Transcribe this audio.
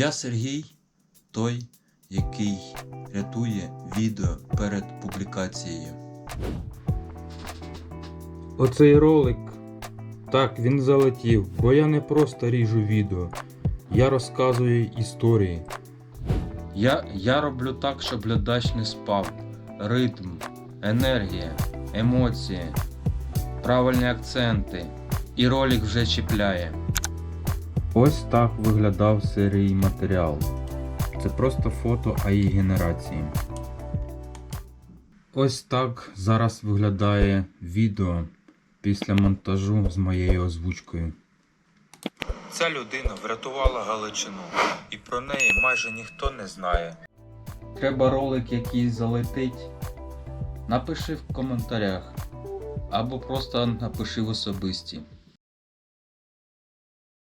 Я Сергій, той, який рятує відео перед публікацією. Оцей ролик. Так, він залетів, бо я не просто ріжу відео, я розказую історії. Я, я роблю так, щоб глядач не спав. Ритм, енергія, емоції, правильні акценти. І ролик вже чіпляє. Ось так виглядав серій матеріал. Це просто фото АІ генерації. Ось так зараз виглядає відео після монтажу з моєю озвучкою. Ця людина врятувала Галичину, і про неї майже ніхто не знає. Треба ролик якийсь залетить. Напиши в коментарях. Або просто напиши в особисті.